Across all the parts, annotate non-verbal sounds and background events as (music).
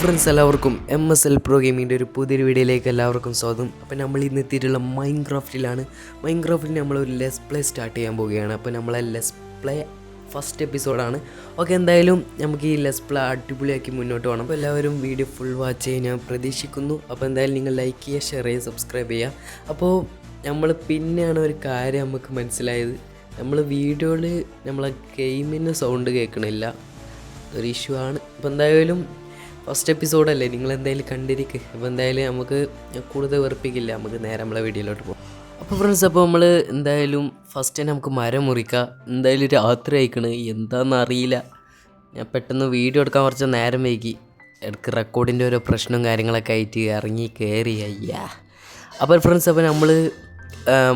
Friends എല്ലാവർക്കും M S L pro ഗെയിമിന്റെ ഒരു പുതിയൊരു വീഡിയോയിലേക്ക് എല്ലാവർക്കും സ്വാഗതം. അപ്പോൾ നമ്മൾ ഇന്ന് എത്തിയിട്ടുള്ള മൈൻ ക്രാഫ്റ്റിലാണ് മൈൻ ക്രാഫ്റ്റിൽ നമ്മൾ ഒരു ലെസ് പ്ലേ സ്റ്റാർട്ട് ചെയ്യാൻ പോവുകയാണ്. അപ്പോൾ നമ്മളെ ലെസ് പ്ലേ ഫസ്റ്റ് എപ്പിസോഡാണ് ഓക്കെ എന്തായാലും നമുക്ക് ഈ ലെസ് പ്ലേ അടിപൊളിയാക്കി മുന്നോട്ട് പോകണം അപ്പോൾ എല്ലാവരും വീഡിയോ ഫുൾ വാച്ച് ചെയ്യാൻ ഞാൻ പ്രതീക്ഷിക്കുന്നു. അപ്പോൾ എന്തായാലും നിങ്ങൾ ലൈക്ക് ചെയ്യുക ഷെയർ ചെയ്യുക സബ്സ്ക്രൈബ് ചെയ്യുക. അപ്പോൾ നമ്മൾ പിന്നെയാണ് ഒരു കാര്യം നമുക്ക് മനസ്സിലായത്. നമ്മൾ വീഡിയോയിൽ നമ്മളെ ഗെയിമിന് സൗണ്ട് കേൾക്കണില്ല. ഒരു ഇഷ്യൂ ആണ്. അപ്പോൾ എന്തായാലും ഫസ്റ്റ് എപ്പിസോഡല്ലേ നിങ്ങൾ എന്തായാലും കണ്ടിരിക്ക്. അപ്പോൾ എന്തായാലും നമുക്ക് കൂടുതൽ വെറുപ്പിക്കില്ല. നമുക്ക് നേരെ നമ്മളെ വീഡിയോയിലോട്ട് പോകും അപ്പോൾ ഫ്രണ്ട്സ് അപ്പോൾ നമ്മൾ എന്തായാലും ഫസ്റ്റ് നമുക്ക് മരം മുറിക്കാം. എന്തായാലും രാത്രി അയക്കണ് എന്താണെന്ന് അറിയില്ല. ഞാൻ പെട്ടെന്ന് വീഡിയോ എടുക്കാൻ കുറച്ച് നേരം വൈകി. ഇടയ്ക്ക് റെക്കോർഡിന്റെ ഓരോ പ്രശ്നവും കാര്യങ്ങളൊക്കെ ആയിട്ട് ഇറങ്ങി കയറി അയ്യാ. അപ്പോൾ ഫ്രണ്ട്സ് അപ്പോൾ നമ്മൾ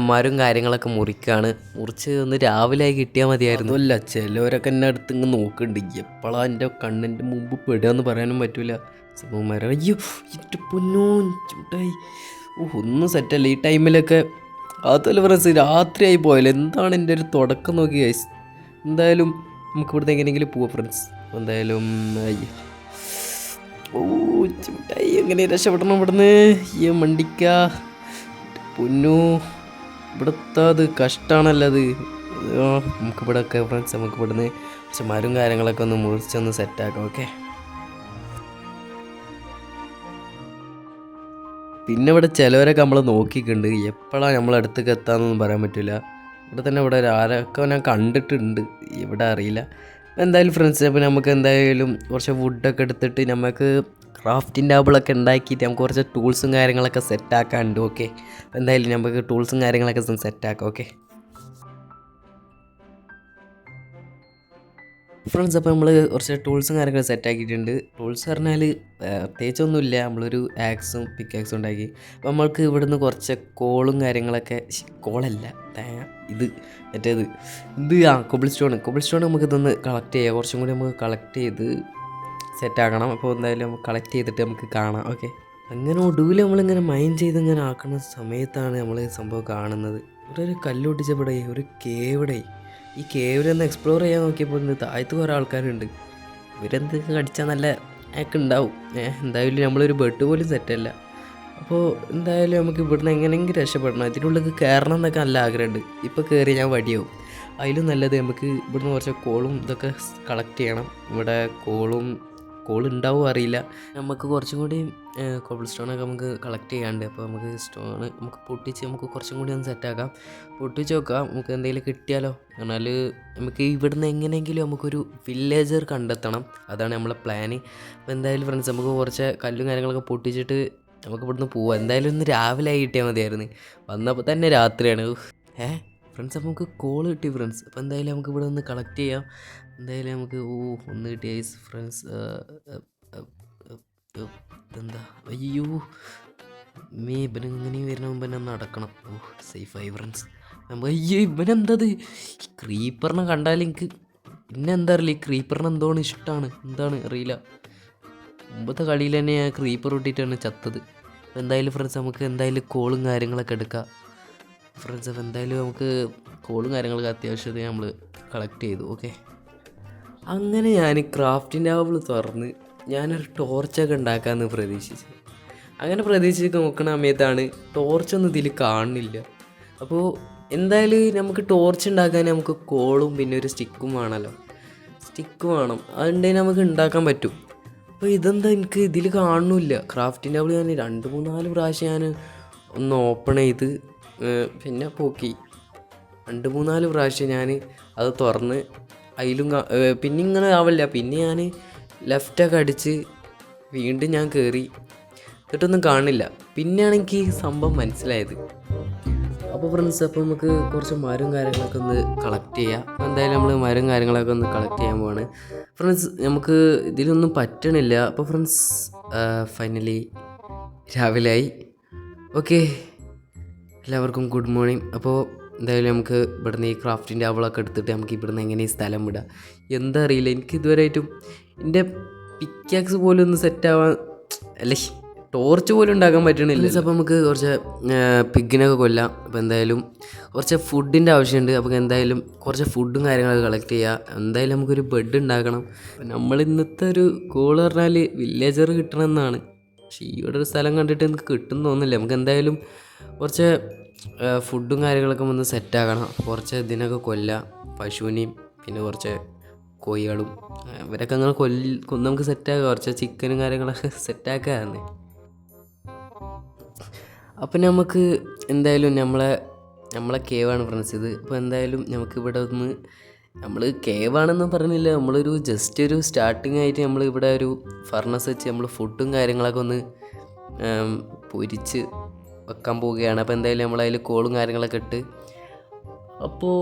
മരം കാര്യങ്ങളൊക്കെ മുറിക്കുകയാണ് മുറിച്ച് ഒന്ന് രാവിലെ കിട്ടിയാൽ മതിയായിരുന്നു. അല്ല ചിലവരൊക്കെ എന്നെ അടുത്ത് ഇങ്ങ് നോക്കുന്നുണ്ട്. എപ്പോഴാ എന്റെ കണ്ണിന്റെ മുമ്പ് പെടുകയെന്ന് പറയാനും പറ്റൂല. സംഭവം മരം അയ്യോ എന്റെ പൊന്നോ ചൂട്ടായി ഓ ഒന്നും സെറ്റല്ല ഈ ടൈമിലൊക്കെ അതുപോലെ ഫ്രണ്ട്സ് രാത്രിയായി പോയാലോ? എന്താണ് എന്റെ ഒരു തുടക്കം നോക്കി ഗൈസ് എന്തായാലും നമുക്ക് ഇവിടുത്തെ എങ്ങനെയെങ്കിലും പോവാം ഫ്രണ്ട്സ് എന്തായാലും അയ്യോ ഓ ചൂട്ടായി എങ്ങനെ രക്ഷപ്പെടണം ഇവിടുന്ന്? ഈ മണ്ടിക്ക. പൊന്നു. ഇവിടുത്തെ അത് കഷ്ടമാണല്ലോ അത് നമുക്ക് ഇവിടെ ഒക്കെ ഫ്രണ്ട്സ് നമുക്ക് ഇവിടുന്ന് കുറച്ച് മരും കാര്യങ്ങളൊക്കെ ഒന്ന് മുറിച്ചൊന്ന് സെറ്റാക്കാം ഓക്കെ പിന്നെ ഇവിടെ ചിലവരൊക്കെ നമ്മൾ നോക്കിയിട്ടുണ്ട്. എപ്പോഴാണ് നമ്മൾ അടുത്തേക്ക് എത്താമെന്നൊന്നും പറയാൻ പറ്റില്ല ഇവിടെ തന്നെ ഇവിടെ ആരൊക്കെ ഞാൻ കണ്ടിട്ടുണ്ട്. ഇവിടെ അറിയില്ല. എന്തായാലും ഫ്രണ്ട്സ് അപ്പോൾ നമുക്ക് എന്തായാലും കുറച്ച് ഫുഡൊക്കെ എടുത്തിട്ട് നമുക്ക് ക്രാഫ്റ്റിംഗ് ടേബിളൊക്കെ ഉണ്ടാക്കിയിട്ട് നമുക്ക് കുറച്ച് ടൂൾസും കാര്യങ്ങളൊക്കെ സെറ്റാക്കാനുണ്ട് ഓക്കെ എന്തായാലും നമുക്ക് ടൂൾസും കാര്യങ്ങളൊക്കെ സെറ്റാക്കാം ഓക്കെ ഫ്രണ്ട്സ് അപ്പോൾ നമ്മൾ കുറച്ച് ടൂൾസും കാര്യങ്ങളും സെറ്റാക്കിയിട്ടുണ്ട്. ടൂൾസ് പറഞ്ഞാൽ പ്രത്യേകിച്ചൊന്നുമില്ല. നമ്മളൊരു ആക്സും പിക്കാക്സും ഉണ്ടാക്കി. അപ്പോൾ നമ്മൾക്ക് ഇവിടുന്ന് കുറച്ച് കോളും കാര്യങ്ങളൊക്കെ കോളല്ല. ഇത് മറ്റേത്. ഇത് ആ കൊബിൾ സ്റ്റോൺ കൊബിൾ സ്റ്റോൺ നമുക്ക് ഇതൊന്ന് കളക്ട് ചെയ്യാം. കുറച്ചും കൂടി നമുക്ക് കളക്ട് ചെയ്ത് സെറ്റ് ആക്കണം അപ്പോൾ എന്തായാലും കളക്ട് ചെയ്തിട്ട് നമുക്ക് കാണാം. ഓക്കെ അങ്ങനെ ഒടുവിൽ നമ്മളിങ്ങനെ മൈൻഡ് ചെയ്ത് ഇങ്ങനെ ആക്കുന്ന സമയത്താണ് നമ്മൾ സംഭവം കാണുന്നത്. ഇവിടെ ഒരു കല്ലൊട്ടിച്ചവിടെ ഒരു കേവിടെ. ഈ കേവിലൊന്ന് എക്സ്പ്ലോർ ചെയ്യാൻ നോക്കിയപ്പോൾ താഴത്ത് കുറേ ആൾക്കാരുണ്ട്. ഇവരെന്ത് കടിച്ചാൽ നല്ല ഒക്കെ ഉണ്ടാവും എന്തായാലും നമ്മളൊരു ബെഡ് പോലും സെറ്റല്ല അപ്പോൾ എന്തായാലും നമുക്ക് ഇവിടുന്ന് എങ്ങനെയെങ്കിലും രക്ഷപ്പെടണം. ഇതിനുള്ളിൽ കയറണം എന്നൊക്കെ നല്ല ആഗ്രഹമുണ്ട്. ഇപ്പോൾ കയറി ഞാൻ വടിയാവും. അതിലും നല്ലത് നമുക്ക് ഇവിടുന്ന് കുറച്ച് കോളും ഇതൊക്കെ കളക്ട് ചെയ്യണം. ഇവിടെ കോളും കോൾ ഉണ്ടാവും അറിയില്ല. നമുക്ക് കുറച്ചും കൂടി കോബിൾ സ്റ്റോണൊക്കെ നമുക്ക് കളക്ട് ചെയ്യാണ്ട് അപ്പോൾ നമുക്ക് സ്റ്റോണ് നമുക്ക് പൊട്ടിച്ച് നമുക്ക് കുറച്ചും കൂടി ഒന്ന് സെറ്റാക്കാം പൊട്ടിച്ച് നോക്കാം. നമുക്ക് എന്തെങ്കിലും കിട്ടിയാലോ? എന്നാൽ നമുക്ക് ഇവിടുന്ന് എങ്ങനെയെങ്കിലും നമുക്കൊരു വില്ലേജർ കണ്ടെത്തണം. അതാണ് നമ്മളെ പ്ലാന് അപ്പോൾ എന്തായാലും ഫ്രണ്ട്സ് നമുക്ക് കുറച്ച് കല്ലും കാര്യങ്ങളൊക്കെ പൊട്ടിച്ചിട്ട് നമുക്ക് ഇവിടുന്ന് പോവാം. എന്തായാലും ഒന്ന് രാവിലെ ആയി കിട്ടിയാൽ മതിയായിരുന്നു. വന്നപ്പോൾ തന്നെ രാത്രിയാണ്. ഏഹ് ഫ്രണ്ട്സ് അപ്പോൾ നമുക്ക് കോൾ കിട്ടി ഫ്രണ്ട്സ് അപ്പോൾ എന്തായാലും നമുക്ക് ഇവിടെ ഒന്ന് കളക്ട് ചെയ്യാം. എന്തായാലും നമുക്ക് ഓ ഒന്ന് കിട്ടിയ ഫ്രണ്ട്സ് എന്താ? അയ്യോ മേ ഇവൻ ഇങ്ങനെ വരുന്ന മുമ്പ് തന്നെ നടക്കണം. ഓ സേഫ് സേഫായി ഫ്രണ്ട്സ് അയ്യോ ഈ ക്രീപ്പറിനെ കണ്ടാൽ എനിക്ക് പിന്നെ എന്താ അറിയില്ല ഈ ക്രീപ്പറിന് എന്തോന്ന് ഇഷ്ടമാണ് എന്താണ് അറിയില്ല. മുമ്പത്തെ കളിയിൽ തന്നെ ഞാൻ ക്രീപ്പർ ഇട്ടിട്ടാണ് ചത്തത്. എന്തായാലും ഫ്രണ്ട്സ് നമുക്ക് എന്തായാലും കോളും കാര്യങ്ങളൊക്കെ എടുക്കാം. ഫ്രണ്ട്സ് അപ്പോൾ എന്തായാലും നമുക്ക് കോളും കാര്യങ്ങളൊക്കെ അത്യാവശ്യത്തിന് നമ്മൾ കളക്ട് ചെയ്തു ഓക്കെ അങ്ങനെ ഞാൻ ക്രാഫ്റ്റിന്റെ ടേബിൾ തുറന്ന് ഞാനൊരു ടോർച്ചൊക്കെ ഉണ്ടാക്കാമെന്ന് പ്രതീക്ഷിച്ചു. അങ്ങനെ പ്രതീക്ഷിച്ച് നോക്കുന്ന സമയത്താണ് ടോർച്ചൊന്നും ഇതിൽ കാണുന്നില്ല. അപ്പോൾ എന്തായാലും നമുക്ക് ടോർച്ച് ഉണ്ടാക്കാൻ നമുക്ക് കോളും പിന്നെ ഒരു സ്റ്റിക്കും വേണമല്ലോ സ്റ്റിക്ക് വേണം. അതുണ്ടെങ്കിൽ നമുക്ക് ഉണ്ടാക്കാൻ പറ്റും. അപ്പോൾ ഇതെന്താ എനിക്ക് ഇതിൽ കാണുന്നില്ല. ക്രാഫ്റ്റിന്റെ അവൾ ഞാൻ രണ്ട് മൂന്ന് നാല് പ്രാവശ്യം ഞാൻ ഒന്ന് ഓപ്പൺ ചെയ്ത് പിന്നെ പോക്കി. രണ്ട് മൂന്നാൽ പ്രാവശ്യം ഞാൻ അത് തുറന്ന് അതിലും പിന്നെ ഇങ്ങനെ ആവില്ല. പിന്നെ ഞാൻ ലെഫ്റ്റൊക്കെ അടിച്ച് വീണ്ടും ഞാൻ കയറി എന്നിട്ടൊന്നും കാണില്ല. പിന്നെയാണ് എനിക്ക് സംഭവം മനസ്സിലായത്. അപ്പോൾ ഫ്രണ്ട്സ് അപ്പോൾ നമുക്ക് കുറച്ച് മരം കാര്യങ്ങളൊക്കെ ഒന്ന് കളക്ട് ചെയ്യാം. എന്തായാലും നമ്മൾ മരം കാര്യങ്ങളൊക്കെ ഒന്ന് കളക്ട് ചെയ്യാൻ പോവാണ്. ഫ്രണ്ട്സ് നമുക്ക് ഇതിലൊന്നും പറ്റണില്ല. അപ്പോൾ ഫ്രണ്ട്സ് ഫൈനലി രാവിലെ ആയി. ഓക്കെ എല്ലാവർക്കും ഗുഡ് മോർണിംഗ് അപ്പോൾ എന്തായാലും നമുക്ക് ഇവിടുന്ന് ഈ ക്രാഫ്റ്റിന്റെ അവളൊക്കെ എടുത്തിട്ട് നമുക്ക് ഇവിടുന്ന് എങ്ങനെ ഈ സ്ഥലം വിടാം. എന്താ അറിയില്ല എനിക്ക് ഇതുവരെയായിട്ടും എന്റെ പിക്കാക്സ് പോലും ഒന്ന് സെറ്റ് ആവാൻ അല്ലേ ടോർച്ച് പോലും ഉണ്ടാക്കാൻ പറ്റണില്ല അപ്പോൾ നമുക്ക് കുറച്ച് പിഗിനൊക്കെ കൊല്ലാം. അപ്പോൾ എന്തായാലും കുറച്ച് ഫുഡിന്റെ ആവശ്യമുണ്ട്. അപ്പോൾ എന്തായാലും കുറച്ച് ഫുഡും കാര്യങ്ങളൊക്കെ കളക്ട് ചെയ്യുക എന്തായാലും നമുക്കൊരു ബെഡ് ഉണ്ടാക്കണം. നമ്മൾ ഇന്നത്തെ ഒരു ഗോൾ പറഞ്ഞാൽ വില്ലേജർ കിട്ടണമെന്നാണ് പക്ഷേ ഈ ഒരു സ്ഥലം കണ്ടിട്ട് എനിക്ക് കിട്ടും തോന്നുന്നില്ല. നമുക്ക് എന്തായാലും കുറച്ച് ഫുഡും കാര്യങ്ങളൊക്കെ ഒന്ന് സെറ്റാക്കണം. കുറച്ച് ഇതിനൊക്കെ കൊല്ല പശുവിനെയും പിന്നെ കുറച്ച് കോഴികളും ഇവരൊക്കെ അങ്ങനെ കൊല്ല നമുക്ക് സെറ്റാക്കുക കുറച്ച് ചിക്കനും കാര്യങ്ങളൊക്കെ (laughs) സെറ്റാക്കാന്ന് അപ്പം നമുക്ക് എന്തായാലും നമ്മളെ നമ്മളെ കേവാണ് ഫ്രണ്ട്സ് ഇത് അപ്പോൾ എന്തായാലും നമുക്ക് ഇവിടെ ഒന്ന് നമ്മൾ കേവാണെന്ന് പറഞ്ഞില്ല. നമ്മളൊരു ജസ്റ്റ് ഒരു സ്റ്റാർട്ടിങ് ആയിട്ട് നമ്മൾ ഇവിടെ ഒരു ഫർണസ് വെച്ച് നമ്മൾ ഫുഡും കാര്യങ്ങളൊക്കെ ഒന്ന് പൊരിച്ച് വെക്കാൻ പോവുകയാണ്. അപ്പോൾ എന്തായാലും നമ്മൾ അതിൽ കോളും കാര്യങ്ങളൊക്കെ ഇട്ട് അപ്പോൾ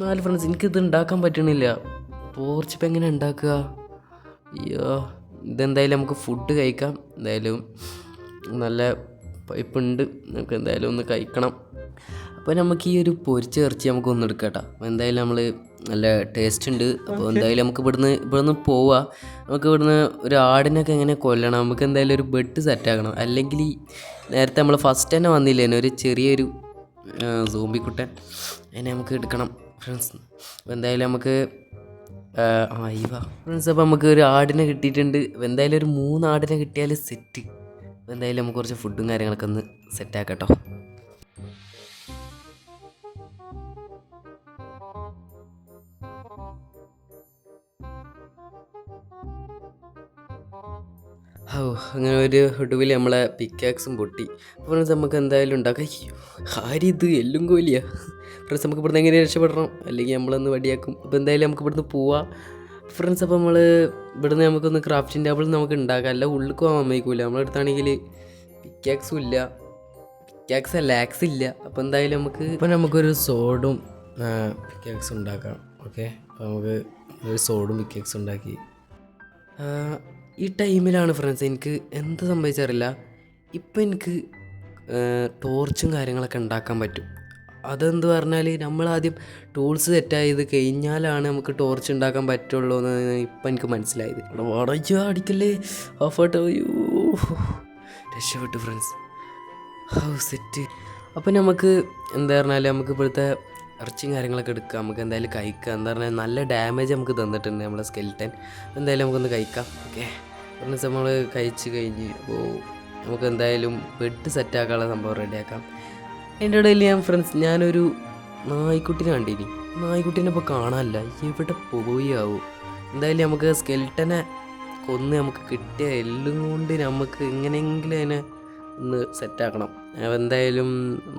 നാല് ഫ്രണ്ട്സ് എനിക്കിത് ഉണ്ടാക്കാൻ പറ്റണില്ല. പോർച്ചിപ്പം എങ്ങനെ ഉണ്ടാക്കുക അയ്യോ ഇതെന്തായാലും നമുക്ക് ഫുഡ് കഴിക്കാം. എന്തായാലും നല്ല പൈപ്പുണ്ട് നമുക്ക് എന്തായാലും ഒന്ന് കഴിക്കണം. അപ്പോൾ നമുക്ക് ഈ ഒരു പൊരിച്ച ഇറച്ചി നമുക്ക് ഒന്ന് എടുക്കാം എന്തായാലും നമ്മൾ നല്ല ടേസ്റ്റ് ഉണ്ട്. അപ്പോൾ എന്തായാലും നമുക്ക് ഇവിടുന്ന് ഇവിടുന്ന് പോവാം. നമുക്ക് ഇവിടുന്ന് ഒരു ആടിനൊക്കെ എങ്ങനെ കൊല്ലണം? നമുക്ക് എന്തായാലും ഒരു ബെഡ് സെറ്റാക്കണം അല്ലെങ്കിൽ ഈ നേരത്തെ നമ്മൾ ഫസ്റ്റ് തന്നെ വന്നില്ലേനു ഒരു ചെറിയൊരു സോംബിക്കുട്ടൻ അതിനെ നമുക്ക് എടുക്കണം. ഫ്രണ്ട്സ് അപ്പോൾ എന്തായാലും നമുക്ക് ആ ഇവ ഫ്രണ്ട്സ് അപ്പോൾ നമുക്ക് ഒരു ആടിനെ കിട്ടിയിട്ടുണ്ട്. എന്തായാലും ഒരു മൂന്ന് ആടിനെ കിട്ടിയാൽ സെറ്റ് എന്തായാലും നമുക്ക് കുറച്ച് ഫുഡും കാര്യങ്ങളൊക്കെ ഒന്ന് സെറ്റാക്കട്ടോ ഓ അങ്ങനെ ഒരു ഒടുവിൽ നമ്മളെ പിക്കാക്സും പൊട്ടി. അപ്പോൾ നമുക്ക് എന്തായാലും ഉണ്ടാക്കാം. ഹാരി ആര് ഇത്? എല്ലും കോലിയാ. ഫ്രണ്ട്സ് നമുക്ക് ഇവിടുന്ന് എങ്ങനെ രക്ഷപ്പെടണം? അല്ലെങ്കിൽ നമ്മളൊന്ന് വടിയാക്കും. അപ്പോൾ എന്തായാലും നമുക്ക് ഇവിടുന്ന് പോവാം. ഫ്രണ്ട്സ് അപ്പോൾ നമ്മൾ ഇവിടുന്ന് നമുക്കൊന്ന് ക്രാഫ്റ്റിംഗ് ടേബിൾ നമുക്ക് ഉണ്ടാക്കാം. അല്ല ഉള്ളിൽ പോകാൻ സമ്മതിക്കൂല. നമ്മളെടുത്താണെങ്കിൽ പിക്കാക്സും ഇല്ല. പിക്കാക്സ് അല്ല ആക്സ് ഇല്ല. അപ്പോൾ എന്തായാലും നമുക്ക് ഇപ്പം നമുക്കൊരു സോഡും പിക്കാക്സ് ഉണ്ടാക്കാം. ഓക്കെ അപ്പോൾ നമുക്ക് ഒരു സോഡും പിക്കാക്സ് ഉണ്ടാക്കി. ഈ ടൈമിലാണ് ഫ്രണ്ട്സ് എനിക്ക് എന്ത് സംഭവിച്ചറിയില്ല. ഇപ്പം എനിക്ക് ടോർച്ചും കാര്യങ്ങളൊക്കെ ഉണ്ടാക്കാൻ പറ്റും. അതെന്ത് പറഞ്ഞാൽ നമ്മളാദ്യം ടൂൾസ് സെറ്റായത് കഴിഞ്ഞാലാണ് നമുക്ക് ടോർച്ച് ഉണ്ടാക്കാൻ പറ്റുള്ളൂ എന്ന് ഇപ്പം എനിക്ക് മനസ്സിലായത്. വടയ്യോ അടിക്കല്ലേ? ഓഫോട്ട് രക്ഷപ്പെട്ടു ഫ്രണ്ട്സ് ഹൗ സെറ്റ് അപ്പം നമുക്ക് എന്താ പറഞ്ഞാൽ നമുക്ക് ഇപ്പോഴത്തെ ഇറച്ചിയും കാര്യങ്ങളൊക്കെ എടുക്കാം. നമുക്ക് എന്തായാലും കഴിക്കാം. എന്താ പറഞ്ഞാൽ നല്ല ഡാമേജ് നമുക്ക് തന്നിട്ടുണ്ട് നമ്മളെ സ്കെൽറ്റൻ എന്തായാലും നമുക്കൊന്ന് കഴിക്കാം. ഓക്കെ ഫ്രണ്ട്സ് നമ്മൾ കഴിച്ച് കഴിഞ്ഞ് അപ്പോൾ നമുക്ക് എന്തായാലും ബെഡ് സെറ്റാക്കാനുള്ള സംഭവം റെഡിയാക്കാം എന്റെ ഇടയിൽ ഞാൻ ഫ്രണ്ട്സ് ഞാനൊരു നായ്ക്കുട്ടിനെ കണ്ടിനി. നായ്ക്കുട്ടീനെ ഇപ്പോൾ കാണാനില്ല. എവിടെ പോയി ആവും? എന്തായാലും നമുക്ക് സ്കെൽട്ടനെ കൊന്ന് നമുക്ക് കിട്ടിയ എല്ലും കൊണ്ട് നമുക്ക് എങ്ങനെയെങ്കിലും അതിനെ ഒന്ന് സെറ്റാക്കണം എന്തായാലും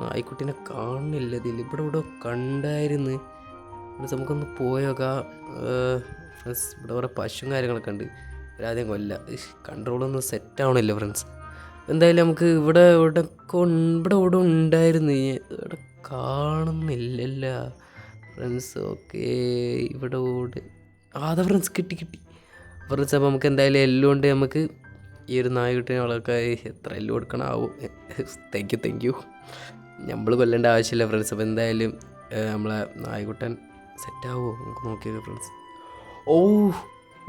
നായ്ക്കുട്ടീനെ കാണുന്നില്ല ഇതിൽ ഇവിടെ ഇവിടെ കണ്ടായിരുന്നു. ഇവിടെ നമുക്കൊന്ന് പോയോക്കാം ഇവിടെ കുറേ പശുവും കാര്യങ്ങളൊക്കെ ഉണ്ട്. ഒരാദ്യം കൊല്ല. കൺട്രോളൊന്നും സെറ്റ് ആവണില്ല ഫ്രണ്ട്സ് എന്തായാലും നമുക്ക് ഇവിടെ ഇവിടെ ഇവിടെ ഇവിടെ ഉണ്ടായിരുന്നു. ഇവിടെ കാണുന്നില്ലല്ല. ഫ്രണ്ട്സ് ഓക്കെ ഇവിടെ ഓട് ആദ ഫ്രണ്ട്സ് കിട്ടി കിട്ടി. ഫ്രണ്ട്സ് അപ്പോൾ നമുക്ക് എന്തായാലും എല്ലാം കൊണ്ട് നമുക്ക് ഈ ഒരു നായ്ക്കുട്ടിനെ വളർക്കാൻ എത്ര എല്ലാം കൊടുക്കണമാവും താങ്ക് യു താങ്ക് യു നമ്മൾ കൊല്ലേണ്ട ആവശ്യമില്ല ഫ്രണ്ട്സ് അപ്പോൾ എന്തായാലും നമ്മളെ നായകുട്ടൻ സെറ്റാവോ നമുക്ക് നോക്കിയത് ഫ്രണ്ട്സ് ഓ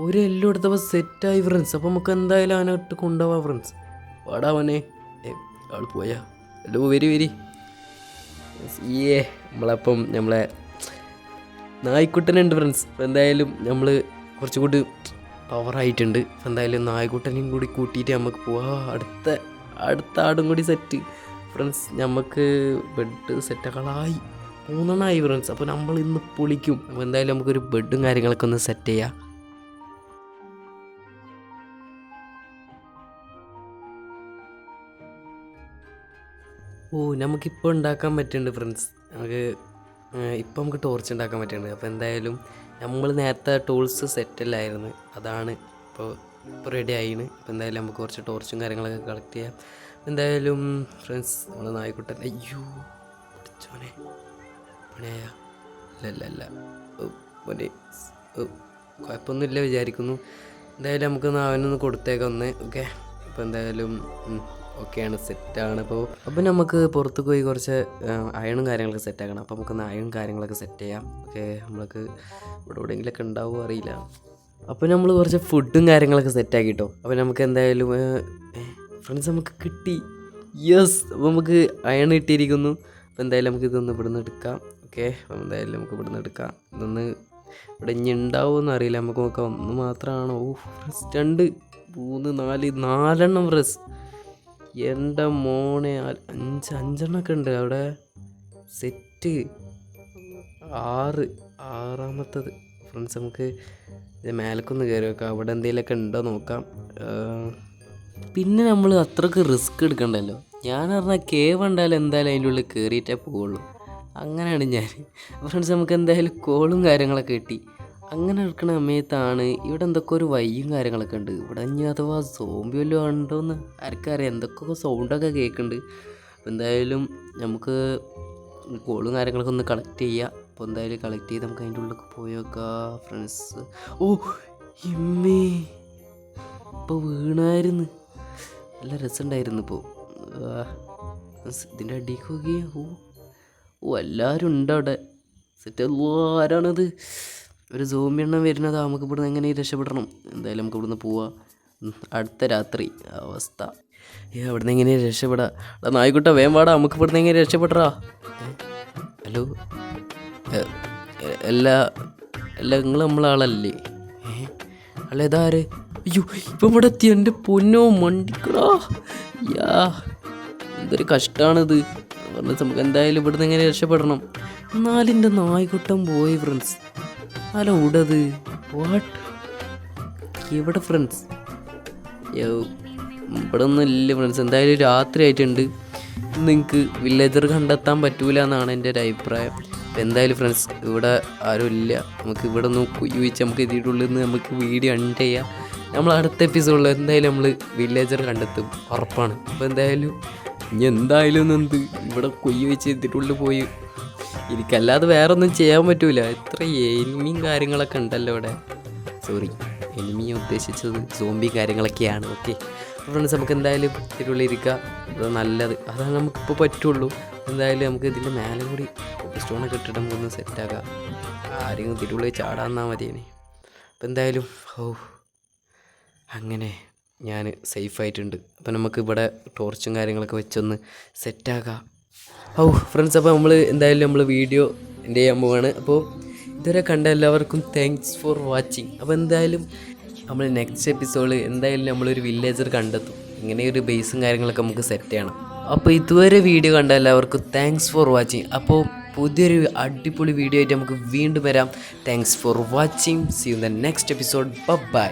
ഒരു എല്ലാം എടുത്തപ്പോൾ സെറ്റായി ഫ്രണ്ട്സ് അപ്പോൾ നമുക്ക് എന്തായാലും അവനെ ഇട്ട് കൊണ്ടുപോവാം ഫ്രണ്ട്സ് വാടാവനെ ആൾ പോയാ. എല്ലു വരി വരി. ഏ നമ്മളപ്പം നമ്മളെ നായ്ക്കുട്ടനുണ്ട് ഫ്രണ്ട്സ് അപ്പോൾ എന്തായാലും നമ്മൾ കുറച്ചുകൂടി പവറായിട്ടുണ്ട് അപ്പോൾ എന്തായാലും നായ്ക്കുട്ടനെയും കൂടി കൂട്ടിയിട്ട് നമുക്ക് പോവാ. അടുത്ത അടുത്ത ആടും കൂടി സെറ്റ് ഫ്രണ്ട്സ് നമുക്ക് ബെഡ് സെറ്റുകളായി മൂന്നെണ്ണമായി ഫ്രണ്ട്സ് അപ്പോൾ നമ്മൾ ഇന്ന് പൊളിക്കും. അപ്പോൾ എന്തായാലും നമുക്കൊരു ബെഡും കാര്യങ്ങളൊക്കെ ഒന്ന് സെറ്റ് ചെയ്യാം. ഓ നമുക്കിപ്പോൾ ഉണ്ടാക്കാൻ പറ്റുന്നുണ്ട് ഫ്രണ്ട്സ് നമുക്ക് ഇപ്പം നമുക്ക് ടോർച്ച് ഉണ്ടാക്കാൻ പറ്റുന്നുണ്ട് അപ്പോൾ എന്തായാലും നമ്മൾ നേരത്തെ ടൂൾസ് സെറ്റല്ലായിരുന്നു അതാണ് ഇപ്പോൾ ഇപ്പോൾ റെഡി ആയിന്. അപ്പോൾ എന്തായാലും നമുക്ക് കുറച്ച് ടോർച്ചും കാര്യങ്ങളൊക്കെ കളക്ട് ചെയ്യാം. എന്തായാലും ഫ്രണ്ട്സ് നമ്മൾ നായിക്കോട്ടെ അയ്യോ പഠിച്ചോനെ പണിയായ? മോനെ. കുഴപ്പമൊന്നുമില്ല വിചാരിക്കുന്നു. എന്തായാലും നമുക്ക് നാവിനൊന്ന് കൊടുത്തേക്കൊന്ന് ഓക്കെ അപ്പോൾ എന്തായാലും ഓക്കെയാണ് സെറ്റാണ്. അപ്പോൾ അപ്പോൾ നമുക്ക് പുറത്ത് പോയി കുറച്ച് അയണും കാര്യങ്ങളൊക്കെ സെറ്റാക്കണം അപ്പോൾ നമുക്കൊന്ന് അയണും കാര്യങ്ങളൊക്കെ സെറ്റ് ചെയ്യാം. ഓക്കെ നമ്മൾക്ക് ഇവിടെ എവിടെയെങ്കിലൊക്കെ ഉണ്ടാവുമോ അറിയില്ല. അപ്പോൾ നമ്മൾ കുറച്ച് ഫുഡും കാര്യങ്ങളൊക്കെ സെറ്റാക്കി കേട്ടോ അപ്പോൾ നമുക്ക് എന്തായാലും ഫ്രണ്ട്സ് നമുക്ക് കിട്ടി. യെസ് അപ്പോൾ നമുക്ക് അയൺ കിട്ടിയിരിക്കുന്നു. അപ്പോൾ എന്തായാലും നമുക്ക് ഇതൊന്ന് ഇവിടുന്ന് എടുക്കാം. ഓക്കെ അപ്പം എന്തായാലും നമുക്ക് ഇവിടുന്ന് എടുക്കാം. ഇതൊന്ന് ഇവിടെ ഇനി ഉണ്ടാവുമെന്ന് അറിയില്ല. നമുക്ക് നോക്കാം. ഒന്ന് മാത്രമാണോ? ഓ ഫ്രണ്ട്സ് രണ്ട് മൂന്ന് നാല് നാലെണ്ണം ഫ്രണ്ട്സ് എന്റെ ആ- അഞ്ച് അഞ്ചെണ്ണൊക്കെ ഉണ്ട് അവിടെ. സെറ്റ്. ആറ് ആറാമത്തത്. ഫ്രണ്ട്സ് നമുക്ക് മേലക്കൊന്ന് കയറി വെക്കാം അവിടെ എന്തെങ്കിലുമൊക്കെ ഉണ്ടോ നോക്കാം. പിന്നെ നമ്മൾ അത്രയ്ക്ക് റിസ്ക് എടുക്കണ്ടല്ലോ. ഞാൻ പറഞ്ഞാൽ കേവ് ഉണ്ടായാലും എന്തായാലും അതിന്റെ ഉള്ളിൽ കയറിയിട്ടേ പോവുള്ളൂ. അങ്ങനെയാണ് ഞാൻ. ഫ്രണ്ട്സ് നമുക്ക് എന്തായാലും കോളും കാര്യങ്ങളൊക്കെ കിട്ടി. അങ്ങനെ എടുക്കുന്ന സമയത്താണ് ഇവിടെ എന്തൊക്കെ ഒരു വയ്യും കാര്യങ്ങളൊക്കെ ഉണ്ട്. ഇവിടെ ഇനി അഥവാ സോംബി വല്ലതും ഉണ്ടോയെന്ന് ആർക്കറിയാം. എന്തൊക്കെ സൗണ്ടൊക്കെ കേൾക്കുന്നുണ്ട് അപ്പോൾ എന്തായാലും നമുക്ക് കോളും കാര്യങ്ങളൊക്കെ ഒന്ന് കളക്ട് ചെയ്യുക അപ്പോൾ എന്തായാലും കളക്ട് ചെയ്ത് നമുക്ക് അതിന്റെ ഉള്ളിലൊക്കെ പോയി ഫ്രണ്ട്സ് ഓ ഇമ്മേ. ഇപ്പോൾ വീണായിരുന്നു. നല്ല രസമുണ്ടായിരുന്നു ഇപ്പോൾ ഇതിന്റെ അടിക്ക് പോകുകയോ ഓ ഓ എല്ലാവരും ഉണ്ട് അവിടെ സെറ്റ് ആരാണത് ഒരു സോംബി എണ്ണം വരുന്നത് നമുക്ക് ഇവിടുന്ന് എങ്ങനെ രക്ഷപ്പെടണം? എന്തായാലും നമുക്ക് ഇവിടുന്ന് പോവാം. അടുത്ത രാത്രി അവസ്ഥ. ഏ അവിടുന്ന് എങ്ങനെ രക്ഷപ്പെടാ? എടാ നായിക്കോട്ടെ വേം വാടാ നമുക്ക് ഇവിടുന്ന് എങ്ങനെ രക്ഷപ്പെടാ? ഹലോ? എല്ലാ എല്ലാ നിങ്ങൾ നമ്മളാളല്ലേ അല്ല അയ്യോ ഇപ്പം ഇവിടെ എത്തി എന്റെ പൊന്നോ മണ്ടിക്കടാ. യാ എന്തൊരു കഷ്ടമാണിത് പറഞ്ഞ നമുക്ക് എന്തായാലും ഇവിടുന്ന് എങ്ങനെ രക്ഷപ്പെടണം? എന്നാലിന്റെ നായ്ക്കുട്ടം പോയി ഫ്രണ്ട്സ് അല്ല ഉടത്? വാട്ട് എവിടെ ഫ്രണ്ട്സ് ഇവിടെ ഒന്നും ഇല്ല ഫ്രണ്ട്സ് എന്തായാലും രാത്രി ആയിട്ടുണ്ട്. നിങ്ങൾക്ക് വില്ലേജർ കണ്ടെത്താൻ പറ്റൂല എന്നാണ് എന്റെ ഒരു അഭിപ്രായം. എന്തായാലും ഫ്രണ്ട്സ് ഇവിടെ ആരും ഇല്ല. നമുക്ക് ഇവിടെ ഒന്ന് കുയ്യുവെച്ച് നമുക്ക് എത്തിയിട്ടുള്ളിൽ നിന്ന് നമുക്ക് വീഡിയോ അണ്ട് ചെയ്യാം. നമ്മൾ അടുത്ത എപ്പിസോഡിൽ എന്തായാലും നമ്മൾ വില്ലേജർ കണ്ടെത്തും. ഉറപ്പാണ്. അപ്പോൾ എന്തായാലും ഇനി എന്തായാലും എന്ത്? ഇവിടെ കുയ്യൂച്ച് എത്തിയിട്ടുള്ളിൽ പോയി എനിക്കല്ലാതെ വേറെ ഒന്നും ചെയ്യാൻ പറ്റൂല. എത്ര എൽമിയും കാര്യങ്ങളൊക്കെ ഉണ്ടല്ലോ ഇവിടെ. സോറി എനിമി ഉദ്ദേശിച്ചത് സോംബി കാര്യങ്ങളൊക്കെയാണ്. ഓക്കെ ഫ്രണ്ട്സ് നമുക്ക് എന്തായാലും ഇതിനുള്ളിൽ ഇരിക്കുക നല്ലത്. അതാണ് നമുക്കിപ്പോൾ പറ്റുള്ളൂ. എന്തായാലും നമുക്ക് ഇതിന്റെ മേലെ കൂടി സ്റ്റോണൊക്കെ ഇട്ടിട്ട് നമുക്കൊന്ന് സെറ്റാക്കാം ആരെങ്കിലും ഇതിനുള്ളിൽ ചാടാന്നാ മതിയേനെ. അപ്പം എന്തായാലും ഓ അങ്ങനെ ഞാൻ സേഫായിട്ടുണ്ട് അപ്പം നമുക്ക് ഇവിടെ ടോർച്ചും കാര്യങ്ങളൊക്കെ വെച്ചൊന്ന് സെറ്റാക്കാം ഓ ഫ്രണ്ട്സ് അപ്പോൾ നമ്മൾ എന്തായാലും നമ്മൾ വീഡിയോ എന്റെ ചെയ്യാൻ പോവാണ്. അപ്പോൾ ഇതുവരെ കണ്ട എല്ലാവർക്കും താങ്ക്സ് ഫോർ വാച്ചിങ് അപ്പോൾ എന്തായാലും നമ്മൾ നെക്സ്റ്റ് എപ്പിസോഡ് എന്തായാലും നമ്മളൊരു വില്ലേജർ കണ്ടെത്തും. ഇങ്ങനെ ഒരു ബേസും കാര്യങ്ങളൊക്കെ നമുക്ക് സെറ്റ് ചെയ്യണം. അപ്പോൾ ഇതുവരെ വീഡിയോ കണ്ട എല്ലാവർക്കും താങ്ക്സ് ഫോർ വാച്ചിങ് അപ്പോൾ പുതിയൊരു അടിപൊളി വീഡിയോ ആയിട്ട് നമുക്ക് വീണ്ടും വരാം. Thanks for watching see you the next episode bye